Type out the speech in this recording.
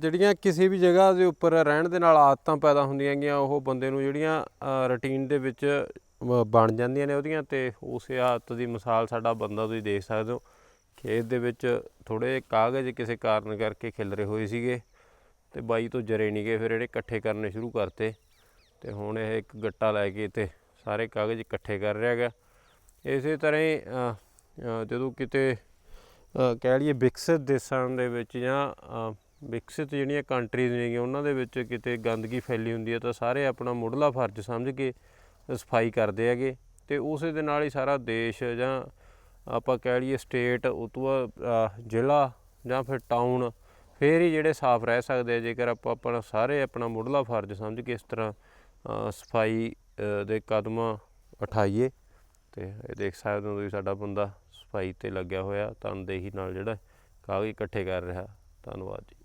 ਜਿਹੜੀਆਂ ਕਿਸੇ ਵੀ ਜਗ੍ਹਾ ਦੇ ਉੱਪਰ ਰਹਿਣ ਦੇ ਨਾਲ ਆਦਤਾਂ ਪੈਦਾ ਹੁੰਦੀਆਂ ਗੀਆਂ ਉਹ ਬੰਦੇ ਨੂੰ ਜਿਹੜੀਆਂ ਰੁਟੀਨ ਦੇ ਵਿੱਚ ਅ, ਬਣ ਜਾਂਦੀਆਂ ਨੇ ਉਹਦੀਆਂ ਤੇ ਉਸੇ ਆਦਤ ਦੀ ਮਿਸਾਲ ਸਾਡਾ ਬੰਦਾ ਤੁਸੀਂ ਦੇਖ ਸਕਦੇ ਹੋ ਖੇਤ ਦੇ ਵਿੱਚ ਥੋੜੇ ਕਾਗਜ਼ ਕਿਸੇ ਕਾਰਨ ਕਰਕੇ ਖਿਲਰੇ ਹੋਏ ਸੀਗੇ ਤੇ ਬਾਈ ਤੋਂ ਜਰੇ ਨਹੀਂ ਗਏ ਫਿਰ ਇਹਨੇ ਇਕੱਠੇ ਕਰਨੇ ਸ਼ੁਰੂ ਕਰਤੇ ਤੇ ਹੁਣ ਇਹ ਇੱਕ ਗੱਟਾ ਲੈ ਕੇ ਤੇ ਸਾਰੇ ਕਾਗਜ਼ ਇਕੱਠੇ ਕਰ ਰਿਹਾ ਹੈਗਾ। ਇਸੇ ਤਰ੍ਹਾਂ ਹੀ ਜਦੋਂ ਕਿਤੇ ਕਹਿ ਲਈਏ ਵਿਕਸਿਤ ਦੇਸ਼ਾਂ ਦੇ ਵਿੱਚ ਜਾਂ ਵਿਕਸਿਤ ਜਿਹੜੀਆਂ ਕੰਟਰੀਜ਼ ਨੇਗੀਆਂ, ਉਹਨਾਂ ਦੇ ਵਿੱਚ ਕਿਤੇ ਗੰਦਗੀ ਫੈਲੀ ਹੁੰਦੀ ਹੈ ਤਾਂ ਸਾਰੇ ਆਪਣਾ ਮੁੱਢਲਾ ਫਰਜ਼ ਸਮਝ ਕੇ ਸਫ਼ਾਈ ਕਰਦੇ ਹੈਗੇ। ਤੇ ਉਸੇ ਦੇ ਨਾਲ ਹੀ ਸਾਰਾ ਦੇਸ਼ ਜਾਂ ਆਪਾਂ ਕਹਿ ਲਈਏ ਸਟੇਟ ਉਹ ਤੋਂ ਜ਼ਿਲ੍ਹਾ ਜਾਂ ਫਿਰ ਟਾਊਨ ਫੇਰ ਹੀ ਜਿਹੜੇ ਸਾਫ਼ ਰਹਿ ਸਕਦੇ ਆ, ਜੇਕਰ ਆਪਾਂ ਆਪਣਾ ਸਾਰੇ ਆਪਣਾ ਮੁੱਢਲਾ ਫਰਜ਼ ਸਮਝ ਕੇ ਇਸ ਤਰ੍ਹਾਂ ਸਫ਼ਾਈ ਦੇ ਕਦਮ ਉਠਾਈਏ। ਤੇ ਇਹ ਦੇਖ ਸਕਦੇ ਹੋ ਤੁਸੀਂ ਸਾਡਾ ਬੰਦਾ ਸਫ਼ਾਈ ਤੇ ਲੱਗਿਆ ਹੋਇਆ ਤਨਦੇਹੀ ਨਾਲ ਜਿਹੜਾ ਕਾਗਜ਼ ਇਕੱਠੇ ਕਰ ਰਿਹਾ। ਧੰਨਵਾਦ ਜੀ।